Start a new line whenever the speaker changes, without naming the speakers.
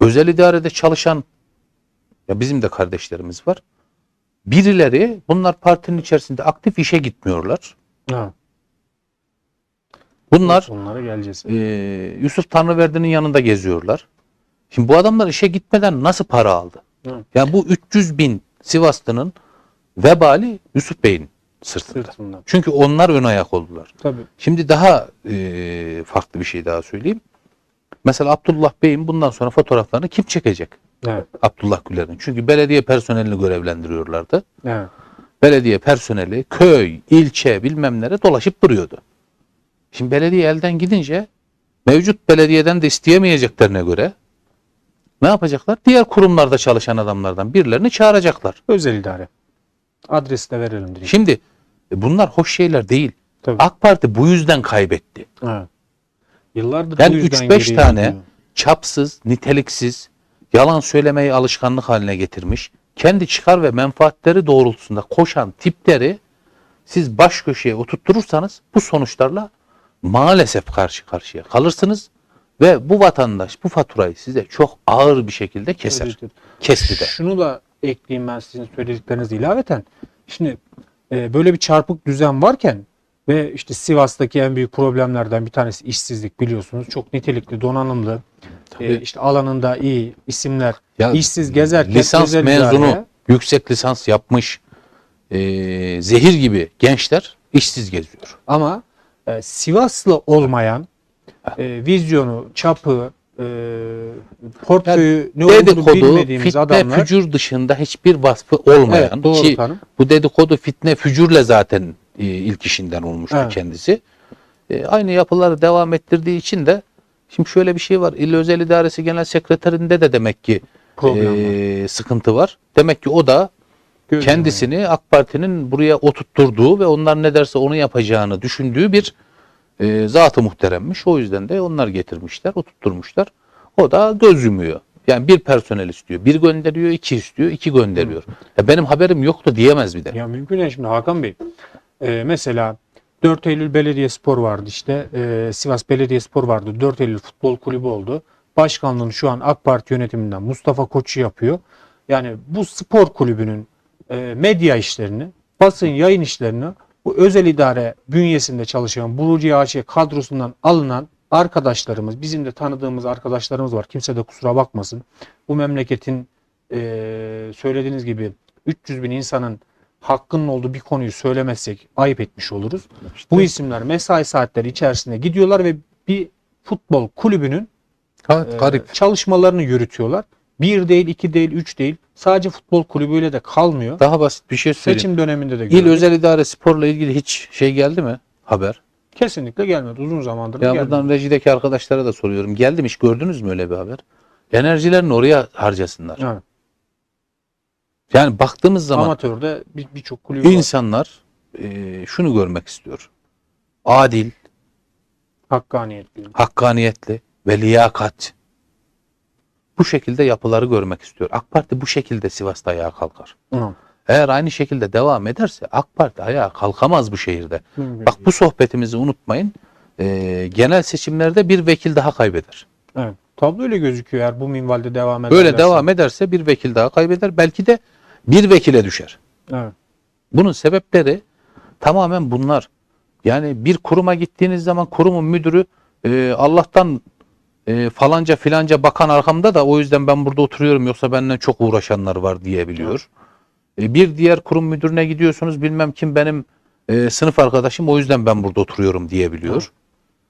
özel idarede çalışan ya bizim de kardeşlerimiz var. Birileri bunlar partinin içerisinde aktif işe gitmiyorlar.
Ha,
Bunlar
onlara geleceğiz.
e, Yusuf Tanrıverdi'nin yanında geziyorlar. Şimdi bu adamlar işe gitmeden nasıl para aldı?
Hı.
Yani bu 300 bin Sivaslı'nın vebali Yusuf Bey'in sırtında.
Sırtından.
Çünkü onlar ön ayak oldular.
Tabii.
Şimdi daha e, farklı bir şey daha söyleyeyim. Mesela Abdullah Bey'in bundan sonra fotoğraflarını kim çekecek?
Evet.
Abdullah Güler'in. Çünkü belediye personelini görevlendiriyorlardı.
Evet.
Belediye personeli köy, ilçe bilmem nere dolaşıp duruyordu. Şimdi belediye elden gidince mevcut belediyeden de isteyemeyeceklerine göre ne yapacaklar? Diğer kurumlarda çalışan adamlardan birilerini çağıracaklar.
Özel idare. Adresi de verelim direkt.
Şimdi e, bunlar hoş şeyler değil.
Tabii.
AK Parti bu yüzden kaybetti.
Evet. Yıllardır yüzden
3-5
geriye
tane
gidiyor.
çapsız, niteliksiz, yalan söylemeyi alışkanlık haline getirmiş, kendi çıkar ve menfaatleri doğrultusunda koşan tipleri siz baş köşeye oturtturursanız bu sonuçlarla maalesef karşı karşıya kalırsınız ve bu vatandaş bu faturayı size çok ağır bir şekilde keser.
Evet, evet.
Kesti de.
Şunu da ekleyeyim ben sizin söylediklerinizle ilaveten. Şimdi e, böyle bir çarpık düzen varken ve işte Sivas'taki en büyük problemlerden bir tanesi işsizlik biliyorsunuz. Çok nitelikli, donanımlı, e, işte alanında iyi isimler
Ya,
işsiz gezerken
lisans mezunu,
idareye-
yüksek lisans yapmış e, zehir gibi gençler işsiz geziyor.
Ama e, Sivaslı olmayan e, vizyonu, çapı, e, portföyü ne olduğunu
dedikodu,
bilmediğimiz
fitne,
adamlar
fücur dışında hiçbir vasfı olmayan
Evet, doğru
ki
tanım.
bu dedikodu, fitne, fücurle zaten e, ilk işinden olmuştu
Evet.
kendisi. E, aynı yapıları devam ettirdiği için de şimdi şöyle bir şey var. İl Özel İdaresi Genel Sekreterinde de demek ki
Problem
e, sıkıntı var. Demek ki o da
Gözlemeye.
kendisini AK Parti'nin buraya oturtturduğu ve onlar ne derse onu yapacağını düşündüğü bir e, zatı muhteremmiş. O yüzden de onlar getirmişler, oturtturmuşlar. O da göz yumuyor. Yani bir personel istiyor, bir gönderiyor, iki istiyor, iki gönderiyor. Ya benim haberim yoktu diyemez bir de.
Ya mümkün değil şimdi Hakan Bey. E, mesela 4 Eylül Belediyespor vardı işte. e, Sivas Belediyespor vardı. 4 Eylül Futbol Kulübü oldu. Başkanlığını şu an AK Parti yönetiminden Mustafa Koçu yapıyor. Yani bu spor kulübünün e, medya işlerini, basın yayın işlerini bu özel idare bünyesinde çalışan Bulucu AŞ kadrosundan alınan arkadaşlarımız, bizim de tanıdığımız arkadaşlarımız var. Kimse de kusura bakmasın. Bu memleketin e, söylediğiniz gibi 300 bin insanın hakkının olduğu bir konuyu söylemezsek ayıp etmiş oluruz. Bu isimler mesai saatleri içerisinde gidiyorlar ve bir futbol kulübünün
Ha,
e,
garip.
çalışmalarını yürütüyorlar. Bir değil, iki değil, üç değil. Sadece futbol kulübüyle de kalmıyor.
Daha basit bir şey söyleyeyim.
Seçim döneminde de
İl
gördük.
Özel İdare Spor'la ilgili hiç şey geldi mi? Haber.
Kesinlikle gelmedi. Uzun zamandır
Ya
gelmedi.
buradan rejideki arkadaşlara da soruyorum. Geldi mi hiç gördünüz mü öyle bir haber? Enerjilerini oraya harcasınlar.
Evet.
Yani baktığımız zaman
Amatörde bir- birçok kulübü var.
İnsanlar e, şunu görmek istiyor. Adil,
Hakkaniyetli.
hakkaniyetli ve liyakat. Bu şekilde yapıları görmek istiyor. AK Parti bu şekilde Sivas'ta ayağa kalkar.
Hı.
Eğer aynı şekilde devam ederse AK Parti ayağa kalkamaz bu şehirde.
Mümkün
Bak bu sohbetimizi unutmayın. E, genel seçimlerde bir vekil daha kaybeder.
Evet. Tablo öyle gözüküyor eğer bu minvalde devam ederse.
Böyle devam ederse bir vekil daha kaybeder. Belki de bir vekile düşer.
Evet.
Bunun sebepleri tamamen bunlar. Yani bir kuruma gittiğiniz zaman kurumun müdürü e, Allah'tan e, falanca filanca bakan arkamda da o yüzden ben burada oturuyorum yoksa benden çok uğraşanlar var diyebiliyor. E, bir diğer kurum müdürüne gidiyorsunuz bilmem kim benim e, sınıf arkadaşım o yüzden ben burada oturuyorum diyebiliyor.